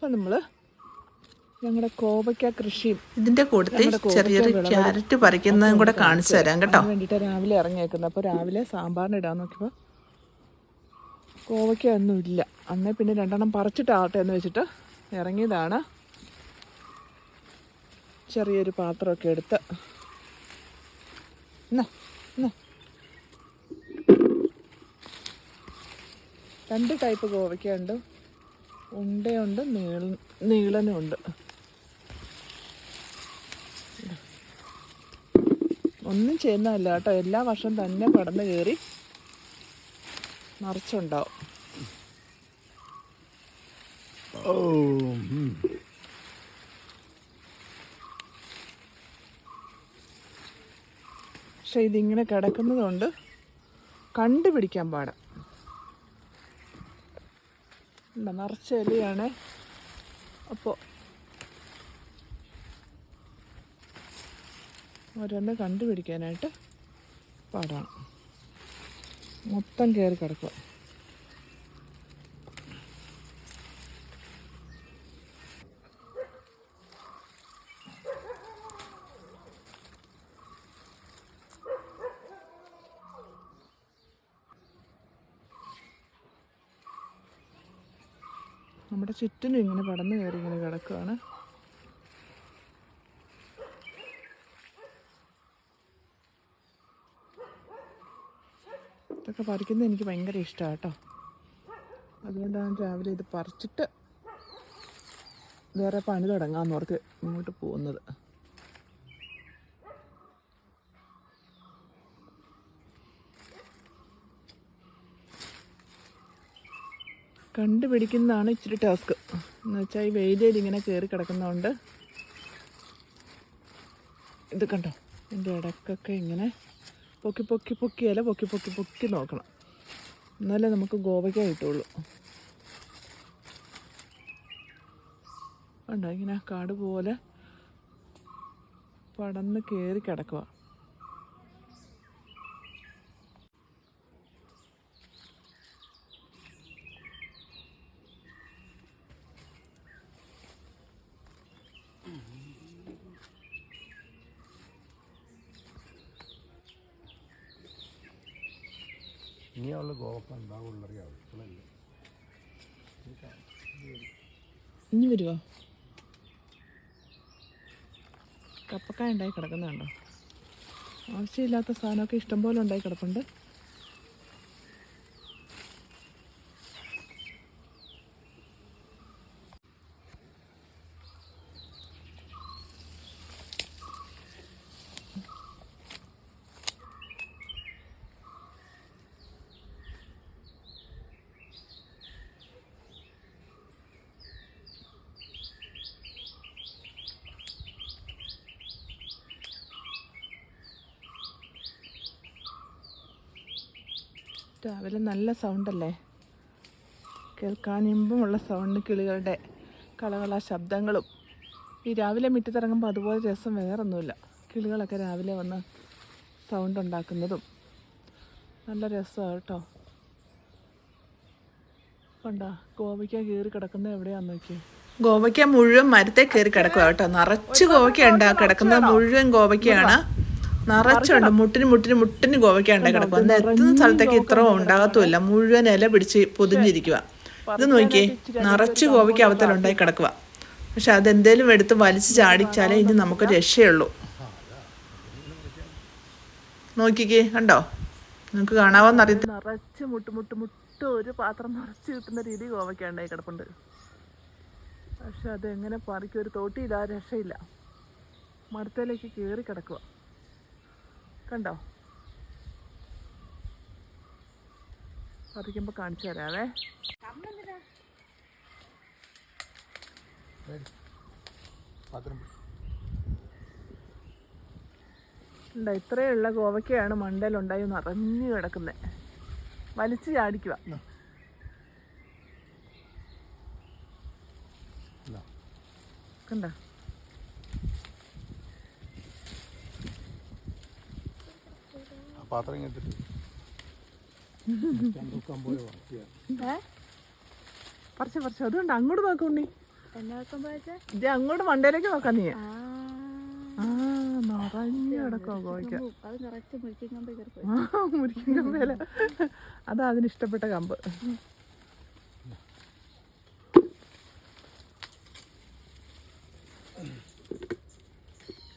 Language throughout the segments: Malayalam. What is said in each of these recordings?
അപ്പം നമ്മൾ ഞങ്ങളുടെ കോവയ്ക്ക കൃഷിയും ഇതിന്റെ കൂട്ടത്തിൽ ചെറിയൊരു ക്യാരറ്റ് പറിക്കുന്നതും കൂടെ കാണിച്ചു തരാം കേട്ടോ. വേണ്ടിയിട്ട് രാവിലെ ഇറങ്ങിയേക്കുന്നത്. അപ്പോൾ രാവിലെ സാമ്പാറിന് ഇടാൻ നോക്കിയപ്പോൾ കോവയ്ക്ക ഒന്നും ഇല്ല. അന്നേ പിന്നെ രണ്ടെണ്ണം പറിച്ചിട്ടാവട്ടെ എന്ന് വെച്ചിട്ട് ഇറങ്ങിയതാണ്. ചെറിയൊരു പാത്രമൊക്കെ എടുത്ത്. എന്നാ എന്നാ രണ്ട് ടൈപ്പ് കോവയ്ക്ക ഉണ്ട്. ഉണ്ടയുണ്ട് നീള നീളനും ഉണ്ട് ഒന്നും ചെയ്യുന്നതല്ല കേട്ടോ എല്ലാ വർഷം തന്നെ കടന്നു കയറി നിറച്ചുണ്ടാവും. ഓ. പക്ഷെ ഇതിങ്ങനെ കിടക്കുന്നതുകൊണ്ട് കണ്ടുപിടിക്കാൻ പാടാം. നിറച്ച എലിയാണ്. അപ്പോൾ ഓരോന്ന് കണ്ടുപിടിക്കാനായിട്ട് പാടാണ്. മൊത്തം കയറി കിടക്കുക. നമ്മുടെ ചുറ്റിനും ഇങ്ങനെ പടന്നു കയറി ഇങ്ങനെ കിടക്കുകയാണ് ഇതൊക്കെ പറിക്കുന്നത് എനിക്ക് ഭയങ്കര ഇഷ്ടമാണ് കേട്ടോ. അതുകൊണ്ടാണ് രാവിലെ ഇത് പറിച്ചിട്ട് വേറെ പണി തുടങ്ങാമെന്നോർക്ക് ഇങ്ങോട്ട് പോകുന്നത്. കണ്ടുപിടിക്കുന്നതാണ് ഇച്ചിരി ടാസ്ക്. എന്ന് വെച്ചാൽ ഈ വെയിലിൽ ഇങ്ങനെ കയറി കിടക്കുന്നതുകൊണ്ട് ഇത് കണ്ടോ? എന്റെ ഇടക്കൊക്കെ ഇങ്ങനെ പൊക്കി പൊക്കി പൊക്കിയല്ല പൊക്കി പൊക്കി പൊക്കി നോക്കണം. എന്നാലേ നമുക്ക് ഗോവയ്ക്ക കിട്ടുള്ളൂ. കണ്ടോ? ഇങ്ങനെ കാട് പോലെ പടന്ന് കയറി കിടക്കുക ഇനിയുള്ള ഗോവക്ക ഉണ്ടാവുള്ളൂ ഇനി വരുമോ കപ്പക്കായ ഉണ്ടായി കിടക്കുന്നുണ്ടോ. ആവശ്യമില്ലാത്ത സാധനമൊക്കെ ഇഷ്ടംപോലെ ഉണ്ടായി കിടപ്പുണ്ട്. രാവിലെ നല്ല സൗണ്ടല്ലേ? കേൾക്കാൻ ഇമ്പമുള്ള സൗണ്ട് കിളികളുടെ കളകള ശബ്ദങ്ങളും. ഈ രാവിലെ മുറ്റത്തിറങ്ങുമ്പോൾ അതുപോലെ രസം വേറൊന്നുമില്ല. കിളികളൊക്കെ രാവിലെ വന്ന് സൗണ്ട് ഉണ്ടാക്കുന്നതും നല്ല രസമാണ് കേട്ടോ. കണ്ടോ ഗോവയ്ക്ക കീറി കിടക്കുന്നത് എവിടെയാന്ന് നോക്കി ഗോവയ്ക്ക മുഴുവൻ മരത്തെ കയറി കിടക്കുക കേട്ടോ. നിറച്ച് ഗോവയ്ക്ക ഉണ്ടാ കിടക്കുന്നത് മുഴുവൻ ഗോവയ്ക്കയാണ്. നിറച്ചുണ്ട്. മുട്ടിന് മുട്ടിന് മുട്ടിന് ഗോവയ്ക്കാണ്ട് കിടക്കും. എന്നാൽ എത്തുന്ന സ്ഥലത്തേക്ക് ഇത്ര ഉണ്ടാകത്തുമില്ല. മുഴുവൻ ഇല പിടിച്ച് പൊതിഞ്ഞിരിക്കുക ഇത് നോക്കിയേ നിറച്ച് കോവയ്ക്ക് അവത്തല ഉണ്ടായി കിടക്കുക പക്ഷെ അതെന്തേലും എടുത്ത് വലിച്ചു ചാടിച്ചാലേ ഇനി നമുക്ക് രക്ഷയുള്ളൂ. നോക്കിക്കേ കണ്ടോ? നിങ്ങൾക്ക് കാണാവോന്നറിയത്തില്ല നിറച്ച് മുട്ട് മുട്ട് മുട്ട് ഒരു പാത്രം നിറച്ച് കിട്ടുന്ന രീതി കോവയ്ക്ക ഉണ്ടായി കിടപ്പുണ്ട്. പക്ഷെ അതെങ്ങനെ പറിക്കും? ഒരു തോട്ടിയില്ല രക്ഷയില്ല. മരത്തേലേക്ക് കയറി കിടക്കുക കണ്ടോ? പറിക്കുമ്പോൾ കാണിച്ചു തരാവേ. ഉണ്ടോ ഇത്രയുള്ള ഗോവയ്ക്കയാണ് മണ്ടയിലുണ്ടായി നിറഞ്ഞു കിടക്കുന്നത് വലിച്ചു ചാടിക്കുക. കണ്ടോ? പാത്രം ഇങ്ങോട്ട് പറിച്ച് പറിച്ച്. അതുകൊണ്ട് അങ്ങോട്ട് നോക്കുണ്ണി ഇത് അങ്ങോട്ട് മണ്ടയിലേക്ക് നോക്കാം നീ. ആ. നിറഞ്ഞു കിടക്കോ മുരിക്കും കമ്പേല അതാ അതിന് ഇഷ്ടപ്പെട്ട കമ്പ്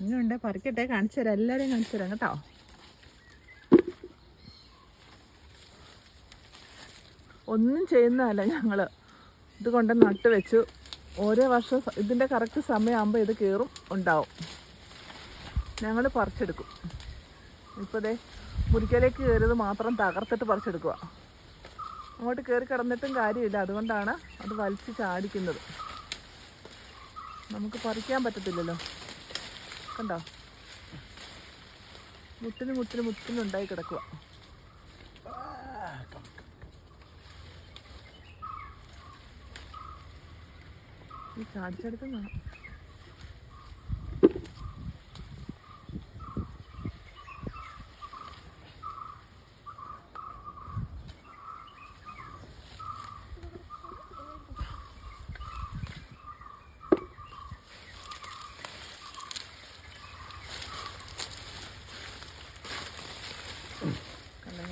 ഇങ്ങനെ പറിക്കട്ടെ കാണിച്ചു തരാം. എല്ലാവരെയും കാണിച്ചു തരാം കേട്ടോ. ഒന്നും ചെയ്യുന്നതല്ല ഞങ്ങൾ ഇത് കൊണ്ട് നട്ട് വെച്ചു. ഓരോ വർഷം ഇതിന്റെ കറക്റ്റ് സമയമാകുമ്പോൾ ഇത് കയറും ഉണ്ടാവും. ഞങ്ങൾ പറിച്ചെടുക്കും. ഇപ്പോൾ ദേ മുരിക്കലേക്ക് കയറിയത് മാത്രം തകർത്തിട്ട് പറിച്ചെടുക്കുക അങ്ങോട്ട് കയറി കിടന്നിട്ടും കാര്യമില്ല. അതുകൊണ്ടാണ് അത് വലിച്ചു ചാടിക്കുന്നത്. നമുക്ക് പറിക്കാൻ പറ്റത്തില്ലല്ലോ. കണ്ടോ? മുത്തിന് മുത്തിന് മുട്ടിനുണ്ടായി കിടക്കുക ഈ ചാടിച്ചെടുത്ത്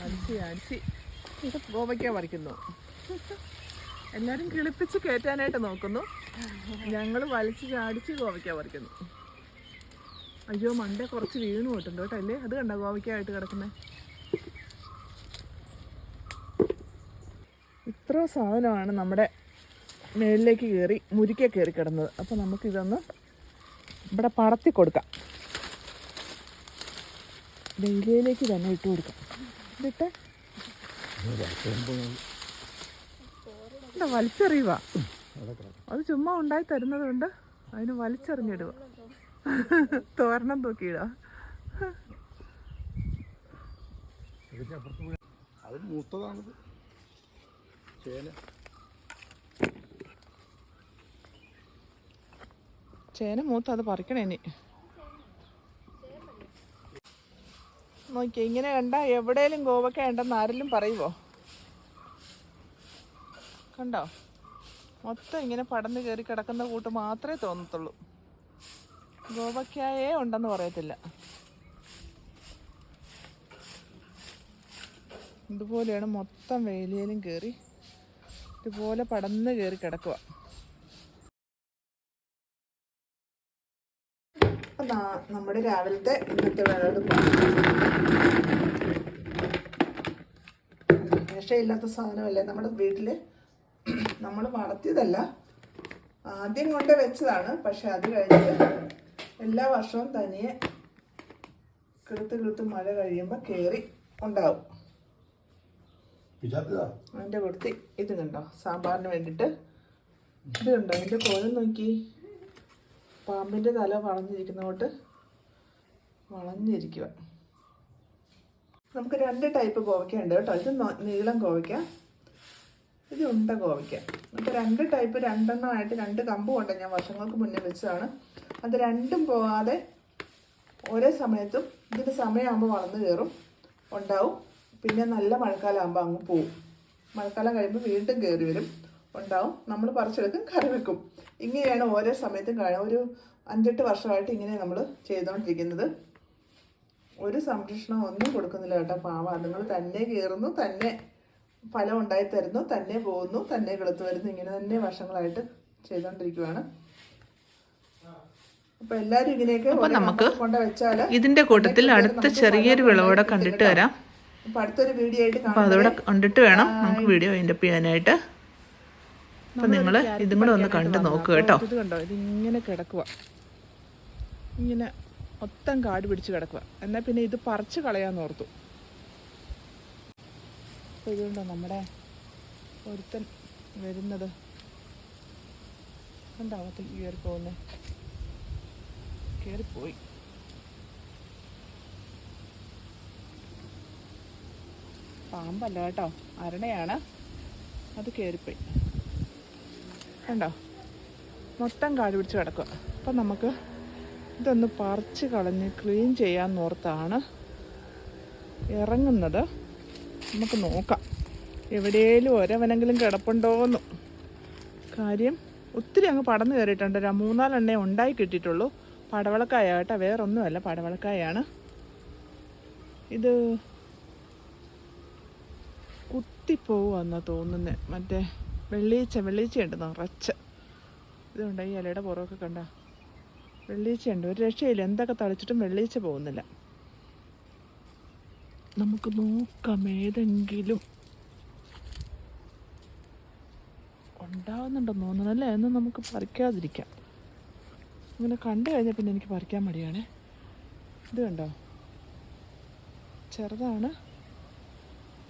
അടിച്ച് അടിച്ച്. ഇത് ഗോവയ്ക്ക പറിക്കുന്നു. എല്ലാവരും കിളിപ്പിച്ച് കേറ്റാനായിട്ട് നോക്കുന്നു. ഞങ്ങൾ വലിച്ചു ചാടിച്ച് ഗോവയ്ക്ക പറിക്കുന്നു. അയ്യോ മണ്ടേ കുറച്ച് വീണ് പോയിട്ടുണ്ട് കേട്ടോ അല്ലേ? അത് കണ്ട ഗോവയ്ക്കായിട്ട് കിടക്കുന്നത് ഇത്ര സാധനമാണ് നമ്മുടെ മേളിലേക്ക് കയറി മുരിക്ക കയറി കിടന്നത്. അപ്പോൾ നമുക്കിതൊന്ന് ഇവിടെ പടത്തി കൊടുക്കാം. ഡെയിലിയിലേക്ക് തന്നെ ഇട്ട് കൊടുക്കാം. ഇതിട്ട്. ഇവിടെ വലിച്ചെറിയുക അത് ചുമ്മാ ഉണ്ടായി തരുന്നത് കൊണ്ട് അതിന് വലിച്ചെറിഞ്ഞിടുക. തോരണം തൂക്കിയിടുക. അത് മൂത്തതാണിത്. ചേന. ചേന മൂത്ത് അത് പറിക്കണേ ഇനി. നോക്കിയേ ഇങ്ങനെ കണ്ട എവിടെയും ഗോവക്ക ഉണ്ടെന്ന് ആരെങ്കിലും പറയുവോ? കണ്ടോ? മൊത്തം ഇങ്ങനെ പടന്ന് കയറി കിടക്കുന്ന കൂട്ട് മാത്രമേ തോന്നത്തുള്ളൂ. ഗോവക്കായേ ഉണ്ടെന്ന് പറയത്തില്ല. ഇതുപോലെയാണ് മൊത്തം വേലിയിലും കയറി ഇതുപോലെ പടന്ന് കയറി കിടക്കുക നമ്മുടെ രാവിലത്തെ ഇന്നത്തെ വിളവെടുപ്പ് വിഷയില്ലാത്ത സാധനമല്ലേ നമ്മുടെ വീട്ടിൽ നമ്മൾ വളർത്തിയതല്ല. ആദ്യം കൊണ്ട് വെച്ചതാണ്. പക്ഷെ അത് കഴിഞ്ഞ് എല്ലാ വർഷവും തനിയെ കിളുത്ത് കിളുത്ത് മഴ കഴിയുമ്പോൾ കയറി ഉണ്ടാവും. അതിന്റെ കൊടുത്ത് ഇത് കണ്ടോ? സാമ്പാറിന് വേണ്ടിയിട്ട് ഇത് കണ്ടോ? അതിന്റെ കോലം നോക്കി. പാമ്പിന്റെ തല വളഞ്ഞിരിക്കുന്നതുകൊണ്ട് വളഞ്ഞിരിക്കുക നമുക്ക് രണ്ട് ടൈപ്പ് കോവയ്ക്ക ഉണ്ട് കേട്ടോ. ഇത് നീളം കോവയ്ക്ക ഇത് ഉണ്ട കോവയ്ക്ക അപ്പോൾ രണ്ട് ടൈപ്പ് രണ്ടെണ്ണമായിട്ട് രണ്ട് കമ്പ് കൊണ്ട് ഞാൻ വർഷങ്ങൾക്ക് മുന്നേ വെച്ചതാണ്. അത് രണ്ടും പോകാതെ ഒരേ സമയത്തും ഇതിന് സമയമാകുമ്പോൾ വളർന്നു കയറും ഉണ്ടാവും. പിന്നെ നല്ല മഴക്കാലമാകുമ്പോൾ അങ്ങ് പോവും. മഴക്കാലം കഴിയുമ്പോൾ വീണ്ടും കയറി വരും ഉണ്ടാവും. നമ്മൾ പറിച്ചെടുക്കും കറി വെക്കും. ഇങ്ങനെയാണ് ഓരോ സമയത്തും കാണുക. ഒരു അഞ്ചെട്ട് വർഷമായിട്ട് ഇങ്ങനെ നമ്മൾ ചെയ്തുകൊണ്ടിരിക്കുന്നത്. ഒരു സംരക്ഷണം ഒന്നും കൊടുക്കുന്നില്ല കേട്ടോ പാവ. അതുങ്ങൾ തന്നെ കയറുന്നു തന്നെ ഫലം ഉണ്ടായി തരുന്നു തന്നെ പോകുന്നു തന്നെ കിളുത്ത് വരുന്നു ഇങ്ങനെ തന്നെ വർഷങ്ങളായിട്ട് ചെയ്തുകൊണ്ടിരിക്കുവാണ് അപ്പൊ എല്ലാരും ഇങ്ങനെയൊക്കെ അപ്പൊ നമുക്ക് കൊണ്ട് വെച്ചാൽ ഇതിന്റെ കൂട്ടത്തിൽ അടുത്ത ചെറിയൊരു വിളവോടെ കണ്ടിട്ട് വരാം. അപ്പൊ അടുത്തൊരു വീഡിയോ ആയിട്ട് അപ്പൊ അതോടെ കണ്ടിട്ട് വേണം നമുക്ക് വീഡിയോ അതിന്റെ ചെയ്യാനായിട്ട് അപ്പൊ നിങ്ങൾ ഇതും കൂടെ ഒന്ന് കണ്ടു നോക്കുക കേട്ടോ. ഇത് കണ്ടോ? ഇത് ഇങ്ങനെ കിടക്കുക ഇങ്ങനെ മൊത്തം കാട് പിടിച്ച് കിടക്കുക എന്നാ പിന്നെ ഇത് പറിച്ചു കളയാന്ന് ഓർത്തു. അപ്പോൾ ഇതുകൊണ്ടോ നമ്മുടെ ഒരുത്തൻ വരുന്നത്. കണ്ടാവത്തേക്ക് കയറി പോകുന്നത് കയറിപ്പോയി പാമ്പല്ല കേട്ടോ. അരണയാണ്. അത് കയറിപ്പോയി കണ്ടോ? മൊത്തം കാട് പിടിച്ച് കിടക്കുക അപ്പം നമുക്ക് ഇതൊന്ന് പറിച്ച് കളഞ്ഞ് ക്ലീൻ ചെയ്യാമെന്നോർത്താണ് ഇറങ്ങുന്നത്. നമുക്ക് നോക്കാം. എവിടെയെങ്കിലും ഒരവനെങ്കിലും കിടപ്പുണ്ടോയെന്ന് കാര്യം ഒത്തിരി അങ്ങ് പടന്ന് കയറിയിട്ടുണ്ട്. മൂന്നാലെണ്ണേ ഉണ്ടായി കിട്ടിയിട്ടുള്ളൂ. പടവളക്കായ കേട്ടോ വേറൊന്നുമല്ല പടവളക്കായാണ്. ഇത് കുത്തിപ്പോവാന്നാ തോന്നുന്നത് മറ്റേ വെള്ളീച്ച വെള്ളീച്ചയുണ്ട് നിറച്ച്. ഇതുണ്ട് ഈ ഇലയുടെ പുറമൊക്കെ കണ്ട? വെള്ളീച്ചയുണ്ട്. ഒരു രക്ഷയില്ല. എന്തൊക്കെ തളിച്ചിട്ടും വെള്ളീച്ച പോകുന്നില്ല. നമുക്ക് നോക്കാം ഏതെങ്കിലും. ഉണ്ടാവുന്നുണ്ടെന്ന് തോന്നുന്നല്ലേ എന്ന് നമുക്ക് പറിക്കാതിരിക്കാം. ഇങ്ങനെ കണ്ടു കഴിഞ്ഞാൽ പിന്നെ എനിക്ക് പറിക്കാൻ മടിയാണേ. ഇത് കണ്ടോ? ചെറുതാണ്.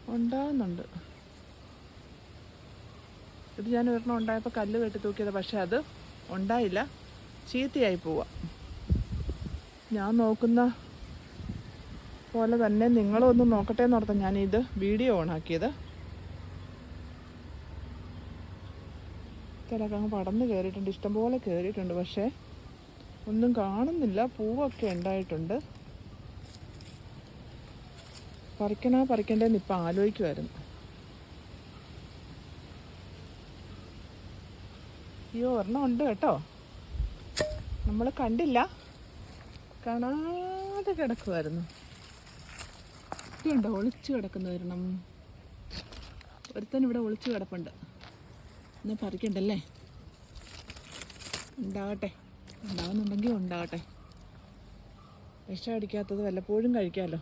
ഉണ്ടാവുന്നുണ്ട്. ഇത് ഞാൻ ഒരെണ്ണം ഉണ്ടായപ്പോൾ കല്ല് കെട്ടി തൂക്കിയത് പക്ഷെ അത് ഉണ്ടായില്ല. ചീത്തയായി പോവാം. ഞാൻ നോക്കുന്ന പോലെ തന്നെ നിങ്ങളും ഒന്ന് നോക്കട്ടെ എന്ന് ഓർത്താ ഞാൻ ഇത് വീഡിയോ ഓണാക്കിയത് ചിലക്ക് അങ്ങ് പടന്ന് കയറിയിട്ടുണ്ട് ഇഷ്ടംപോലെ കയറിയിട്ടുണ്ട് പക്ഷേ ഒന്നും കാണുന്നില്ല. പൂവൊക്കെ ഉണ്ടായിട്ടുണ്ട്. പറിക്കണോ പറിക്കണ്ടേന്ന് ഇപ്പം ആലോചിക്കുമായിരുന്നു അയ്യോ ഒരെണ്ണം ഉണ്ട് കേട്ടോ. നമ്മൾ കണ്ടില്ല. കാണാതെ കിടക്കുമായിരുന്നു ഇതുണ്ടോ ഒളിച്ചു കിടക്കുന്ന ഒരെണ്ണം. ഒരുത്തൻ ഇവിടെ ഒളിച്ചു കിടപ്പുണ്ട്. എന്നാ പറിക്കണ്ടല്ലേ? ഉണ്ടാകട്ടെ ഉണ്ടാവുന്നുണ്ടെങ്കിൽ ഉണ്ടാകട്ടെ വിഷം അടിക്കാത്തത് വല്ലപ്പോഴും കഴിക്കാമല്ലോ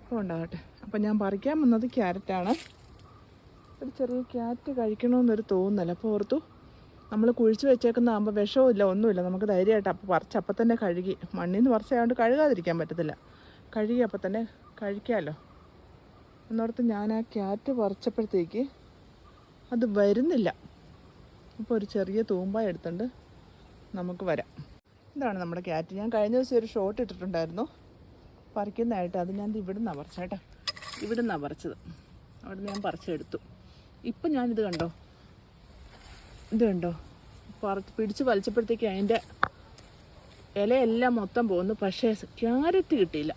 അപ്പോൾ ഉണ്ടാകട്ടെ അപ്പം ഞാൻ പറിക്കാൻ വന്നത് ക്യാരറ്റാണ്. ഒരു ചെറിയ ക്യാരറ്റ് കഴിക്കണമെന്നൊരു തോന്നല. അപ്പോൾ ഓർത്തു നമ്മൾ കുഴിച്ച് വെച്ചേക്കുന്ന ആകുമ്പോൾ വിഷവും ഇല്ല ഒന്നുമില്ല. നമുക്ക് ധൈര്യമായിട്ട് അപ്പോൾ പറിച്ച് അപ്പം തന്നെ കഴുകി. മണ്ണിൽ നിന്ന് പറിച്ചായതുകൊണ്ട് കഴുകാതിരിക്കാൻ പറ്റത്തില്ല. കഴുകി അപ്പം തന്നെ കഴിക്കാമല്ലോ എന്നോർത്ത് ഞാൻ ആ ക്യാറ്റ് പറിച്ചപ്പോഴത്തേക്ക് അത് വരുന്നില്ല. അപ്പോൾ ഒരു ചെറിയ തൂമ്പായ എടുത്തുകൊണ്ട് നമുക്ക് വരാം. ഇതാണ് നമ്മുടെ ക്യാറ്റ് ഞാൻ കഴിഞ്ഞ ദിവസം ഒരു ഷോട്ട് ഇട്ടിട്ടുണ്ടായിരുന്നു. പറിക്കുന്നതായിട്ട് അത് ഞാൻ ഇവിടെ നിന്നാണ് പറിച്ചേട്ടാ ഇവിടെ നിന്നാണ് പറിച്ചത്. അവിടെ നിന്ന് ഞാൻ പറിച്ചെടുത്തു. ഇപ്പം ഞാനിത് കണ്ടോ? ഇത് കണ്ടോ? പറിച്ച് പിടിച്ച് വലിച്ചപ്പോഴത്തേക്ക് അതിന്റെ ഇലയെല്ലാം മൊത്തം പോകുന്നു പക്ഷേ ക്യാരറ്റ് കിട്ടിയില്ല.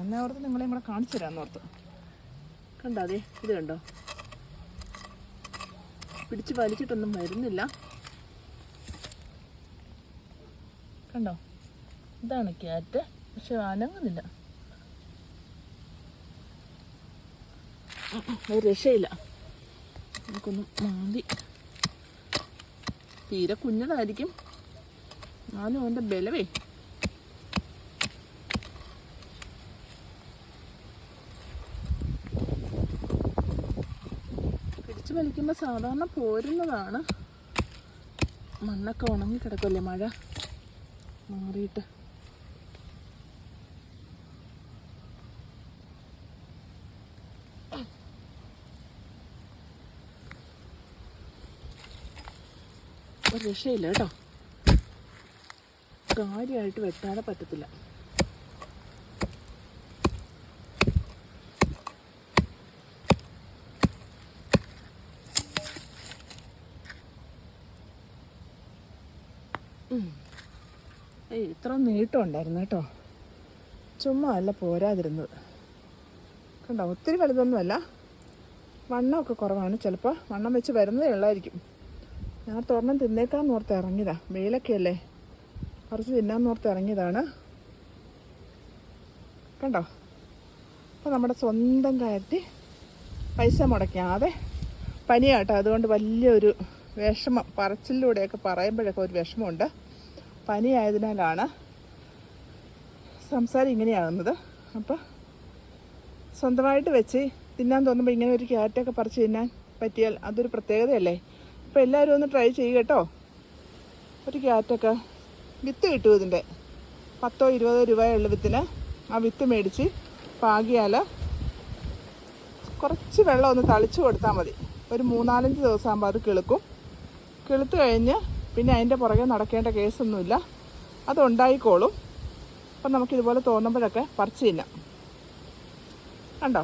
അന്നേ ഓർത്ത് നിങ്ങളെയും കൂടെ കാണിച്ചു തരാമെന്ന് ഓർത്ത്. കണ്ടോ അതെ ഇത് കണ്ടോ? പിടിച്ച് വലിച്ചിട്ടൊന്നും വരുന്നില്ല. കണ്ടോ? ഇതാണ് ക്യാറ്റ് പക്ഷെ അനങ്ങുന്നില്ല. ഒരു രക്ഷയില്ല. നമുക്കൊന്ന് മാന്തി. തീരെ കുഞ്ഞതായിരിക്കും. ഞാനും അവന്റെ ബലവേ. പിടിച്ചു വലിക്കുമ്പോൾ സാധാരണ പോരുന്നതാണ്. മണ്ണൊക്കെ ഉണങ്ങി കിടക്കുമല്ലേ മഴ? മാറിയിട്ട്. രക്ഷയില്ല കേട്ടോ. കാര്യമായിട്ട് വെട്ടാതെ പറ്റത്തില്ല. ഇത്ര നീട്ടം ഉണ്ടായിരുന്നു കേട്ടോ. ചുമ്മാ അല്ല പോരാതിരുന്നത്. കണ്ടോ ഒത്തിരി വലുതൊന്നുമല്ല. വണ്ണമൊക്കെ കുറവാണ്. ചിലപ്പോൾ വണ്ണം വെച്ച് വരുന്നതേ ഉള്ളായിരിക്കും. ഞാൻ തുറന്നും തിന്നേക്കാന്ന് ഓർത്ത് ഇറങ്ങിയതാ. വെയിലൊക്കെ അല്ലേ? കുറച്ച് തിന്നാന്ന് ഓർത്ത് ഇറങ്ങിയതാണ്. കണ്ടോ? അപ്പോൾ നമ്മുടെ സ്വന്തം കാര്യത്തിൽ പൈസ മുടക്കാതെ പനിയാട്ടോ. അതുകൊണ്ട് വലിയൊരു വിഷമം പറച്ചിലൂടെയൊക്കെ പറയുമ്പോഴൊക്കെ ഒരു വിഷമമുണ്ട്. പനിയായതിനാലാണ് സംസാരം ഇങ്ങനെയാകുന്നത്. അപ്പോൾ സ്വന്തമായിട്ട് വെച്ച് തിന്നാൻ തോന്നുമ്പോൾ ഇങ്ങനെ ഒരു ക്യാരറ്റൊക്കെ പറിച്ച് തിന്നാൻ പറ്റിയാൽ അതൊരു പ്രത്യേകതയല്ലേ? അപ്പോൾ എല്ലാവരും ഒന്ന് ട്രൈ ചെയ്യുക കേട്ടോ. ഒരു ക്യാരറ്റൊക്കെ വിത്ത് കിട്ടും ഇതിന്റെ പത്തോ ഇരുപതോ രൂപയുള്ള വിത്തിന് ആ വിത്ത് മേടിച്ച് പാകിയാൽ കുറച്ച് വെള്ളം ഒന്ന് തളിച്ച് കൊടുത്താൽ മതി. ഒരു മൂന്നാലഞ്ച് ദിവസം ആകുമ്പോൾ അത് കിളുക്കും. കിളുത്ത് കഴിഞ്ഞ് പിന്നെ അതിന്റെ പുറകെ നടക്കേണ്ട കേസൊന്നുമില്ല. അതുണ്ടായിക്കോളും. അപ്പം നമുക്കിതുപോലെ തോന്നുമ്പോഴൊക്കെ പറിച്ച് തിന്നാം. കണ്ടോ?